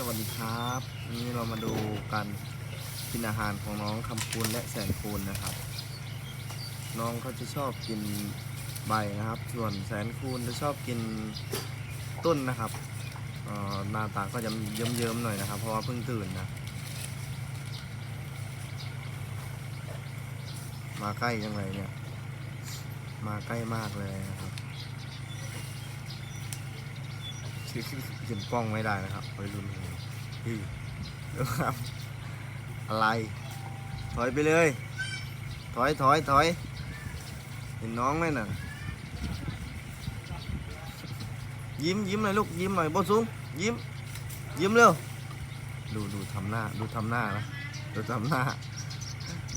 สวัสดีครับวันนี้เรามาดูการกินอาหารของน้องคำคูณและแสนคูณนะครับ น้องเขาจะชอบกินใบนะครับ ส่วนแสนคูณจะชอบกินต้นนะครับหน้าตาก็จะเยิ้มๆหน่อยนะครับ เพราะว่าเพิ่งตื่นนะ มาใกล้จังเลยเนี่ย มาใกล้มากเลยนะครับ กินกล้องไม่ได้นะครับไปรุนพี่ดูครับ อะไร ถอยไปเลย ถอยถอยถอยเห็นน้องไหมน่ะ ยิ้มยิ้มหน่อยลูกยิ้มหน่อยบนสูงยิ้ม ยิ้มเร็วดูดูทำหน้า ดูทำหน้านะดูทำหน้า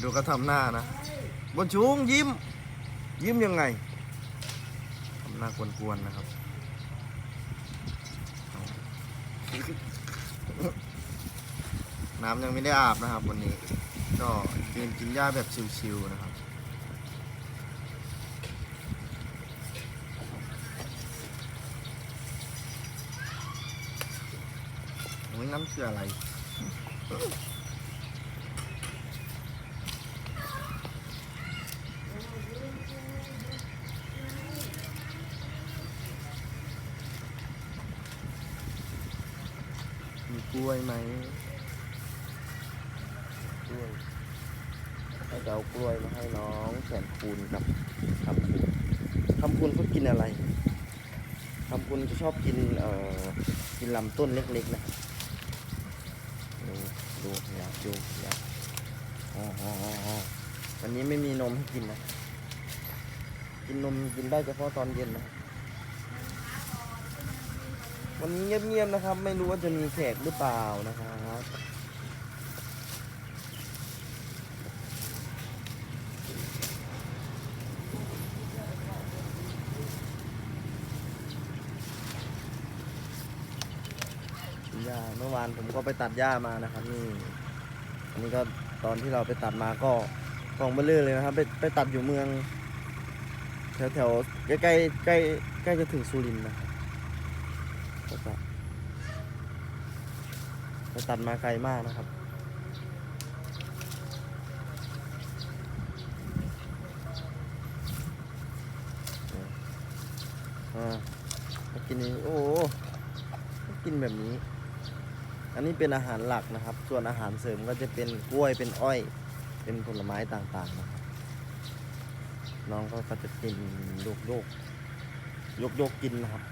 ดูก็ทำหน้านะบนชูงยิ้ม ยิ้มยังไงทำหน้ากวนๆนะครับ น้ำยังไม่ได้อาบนะครับ วันนี้ ก็กินกินหญ้าแบบชิวๆนะครับ โอ้ยน้ำเสืออะไร ล้วยไหมกล้วยเราจะเอากล้วยมาให้น้องแสนคูณกับคำคูณคำคูณเขากินอะไรคำคูณจะชอบกินเอ่อกินลำต้นเล็กๆนะดูดูอยากดูอยากอ๋ออ๋ออ๋ออ๋อวันนี้ไม่มีนมให้กินนะ กินนมกินได้เฉพาะตอนเย็นนะ วันนี้เงียบๆนะครับ ไม่รู้ว่าจะมีแขกหรือเปล่านะครับหญ้าเมื่อวานผมก็ไปตัดหญ้ามานะครับนี่อันนี้ก็ตอนที่เราไปตัดมาก็กองเบลเลอร์เลยนะครับ ไปไปตัดอยู่เมือง แถวแถวๆใกล้ใกล้ใกล้ใกล้จะถึงสุรินทร์นะครับ ก็จะตัดมาไกลมากนะครับ อ่ากินนี้โอ้โหกินแบบนี้ อันนี้เป็นอาหารหลักนะครับ ส่วนอาหารเสริมก็จะเป็นกล้วยเป็นอ้อย เป็นผลไม้ต่างๆนะครับน้องก็จะกินโยกโยกโยกโยกกินนะครับ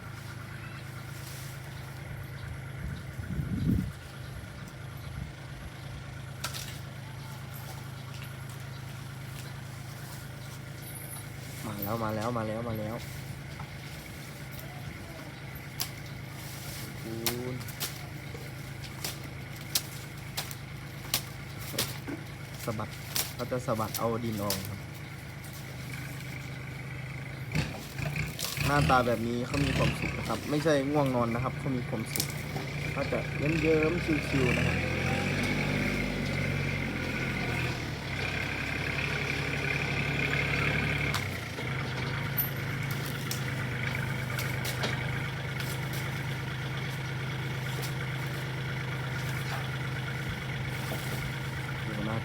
แล้วมาแล้วมาแล้วมาแล้วคุณสะบัดเขาจะสะบัดเอาดินออกครับ หน้าตาแบบนี้เขามีความสุขนะครับ ไม่ใช่ง่วงนอนนะครับเขามีความสุขเขาจะเยิ้มเยิ้มๆชิวๆนะครับ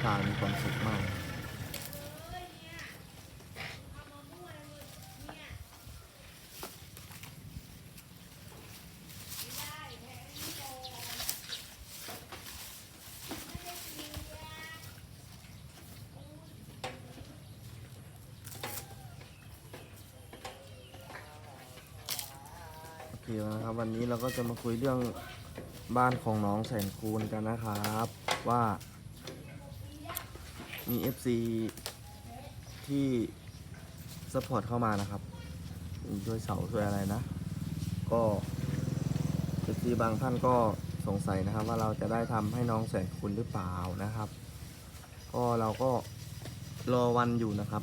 ดูหน้าตามีความสุขมากโอเคแล้วนะครับวันนี้เราก็จะมาคุยเรื่องบ้านของน้องแสนคูณกันนะครับ ว่า มี FC ที่สปอร์ตเข้ามานะครับช่วยเสาช่วยอะไรนะ ก็ FC บางท่านก็สงสัยนะครับ ว่าเราจะได้ทำให้น้องแสนคูณหรือเปล่านะครับ ก็เราก็รอวันอยู่นะครับ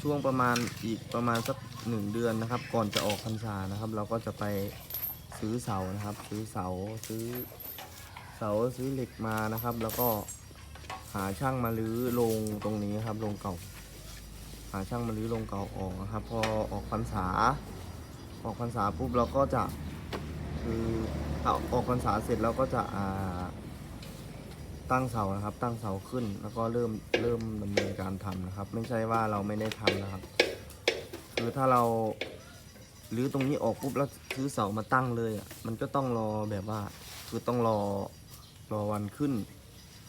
ช่วงประมาณอีกประมาณสักหนึ่งเดือนนะครับ ก่อนจะออกพรรษานะครับ เราก็จะไปซื้อเสานะครับ ซื้อเสาซื้อเสาซื้อเหล็กมานะครับ แล้วก็ หาช่างมาลื้อโรงตรงนี้ครับโรงเก่า หาช่างมาลื้อโรงเก่าออกนะครับ พอออกพรรษา ออกพรรษาปุ๊บเราก็จะคือถ้าออกพรรษาเสร็จแล้วก็จะอ่าตั้งเสานะครับ ตั้งเสาขึ้นแล้วก็เริ่มเริ่มดำเนินการทำนะครับ ไม่ใช่ว่าเราไม่ได้ทำนะครับ คือถ้าเราหรือตรงนี้ออกปุ๊บแล้วซื้อเสามาตั้งเลยอะมันก็ต้องรอแบบว่า คือต้องรอรอวันขึ้น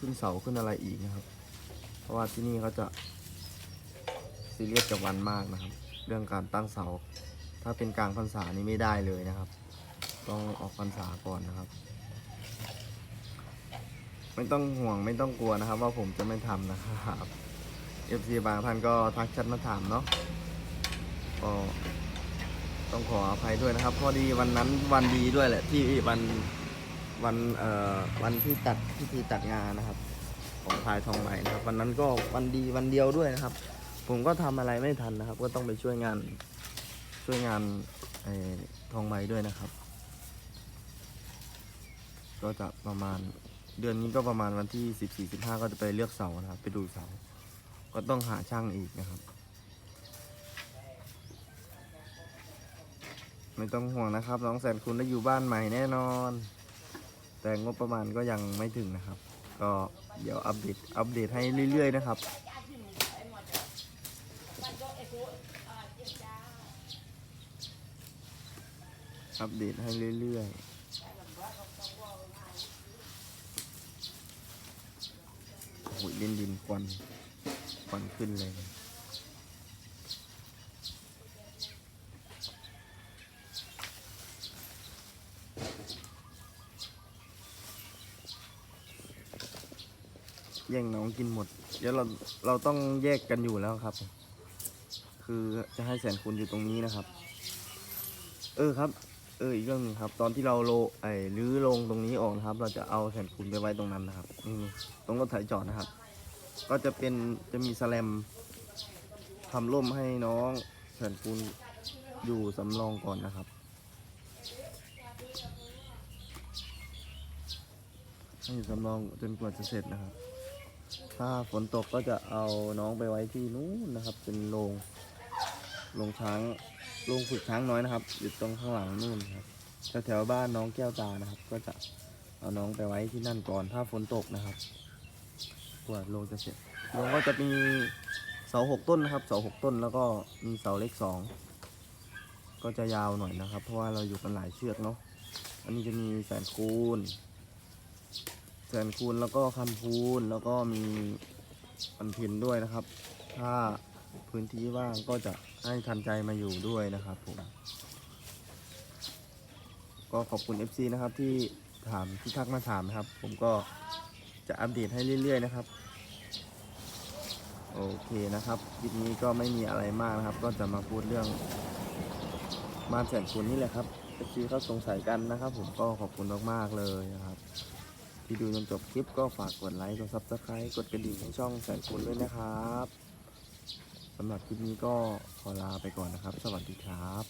ขึ้นเสาขึ้นอะไรอีกนะครับ เพราะว่าที่นี่เขาจะซีเรียสกับวันมากนะครับ เรื่องการตั้งเสา ถ้าเป็นกลางพรรษานี่ไม่ได้เลยนะครับ ต้องออกพรรษาก่อนนะครับ ไม่ต้องห่วงไม่ต้องกลัวนะครับ ว่าผมจะไม่ทำนะครับ FC บางท่านก็ทักแชทมาถามเนาะก็ต้องขออภัยด้วยนะครับ พอดีวันนั้นวันดีด้วยแหละที่วัน วันเอ่อวันที่ตัดพิธีตัดงานนะครับ ของพายทองใหม่นะครับ วันนั้นก็วันดีวันเดียวด้วยนะครับ ผมก็ทำอะไรไม่ทันนะครับ ก็ต้องไปช่วยงานช่วยงานไอ้ทองใหม่ด้วยนะครับ ก็จะประมาณเดือนนี้ก็ประมาณวันที่สิบสี่สิบห้าก็จะไปเลือกเสานะครับ ไปดูเสา ก็ต้องหาช่างอีกนะครับ ไม่ต้องห่วงนะครับ น้องแสนคุณได้อยู่บ้านใหม่แน่นอน แต่งบประมาณก็ยังไม่ถึงนะครับ ก็เดี๋ยวอัปเดตอัปเดตให้เรื่อย ๆ นะครับ อัปเดตให้เรื่อยๆโอ้โหดินดินควันควันขึ้นเลย แย่งน้องกินหมด เดี๋ยวเราเราต้องแยกกันอยู่แล้วครับ คือจะให้แสนคุณอยู่ตรงนี้นะครับ เออครับ เอออีกเรื่องนึงครับ ตอนที่เราโลไอ้รื้อลงตรงนี้ออกนะครับ เราจะเอาแสนคุณไปไว้ตรงนั้นนะครับนี่ตรงรถไถจอดนะครับ ก็จะเป็นจะมีสแลมทำร่มให้น้องแสนคุณอยู่สำรองก่อนนะครับให้อยู่สำรองจนกว่าจะเสร็จนะครับ ถ้าฝนตกก็จะเอาน้องไปไว้ที่นู้นนะครับ เป็นโรงโรงช้างโรงฝึกช้างน้อยนะครับ อยู่ตรงข้างหลังนู่นครับแถวๆบ้านน้องแก้วตานะครับ ก็จะเอาน้องไปไว้ที่นั่นก่อนถ้าฝนตกนะครับกว่าโรงจะเสร็จโรงก็จะมีเสาหกต้นนะครับ เสาหกต้นแล้วก็มีเสาเล็กสองก็จะยาวหน่อยนะครับ เพราะว่าเราอยู่กันหลายเชือกเนาะอันนี้จะมีแสนคูณ แสนคูณแล้วก็คำพูนแล้วก็มีปันพินด้วยนะครับ ถ้าพื้นที่ว่างก็จะให้ทันใจมาอยู่ด้วยนะครับผมก็ขอบคุณ FC นะครับที่ถามที่ทักมาถามนะครับ ผมก็จะอัปเดตให้เรื่อย ๆ นะครับ โอเคนะครับคลิปนี้ก็ไม่มีอะไรมากนะครับ ก็จะมาพูดเรื่องมาแสนคูณนี่แหละครับ FC เขาสงสัยกันนะครับ ผมก็ขอบคุณมากๆเลยนะครับ ที่ดูจนจบคลิปก็ฝากกดไลค์ กดซับสไคร b ์กดกระดิ่งให้ช่องแสนคุณด้วยนะครับสำหรับคลิปนี้ก็ขอลาไปก่อนนะครับ สวัสดีครับ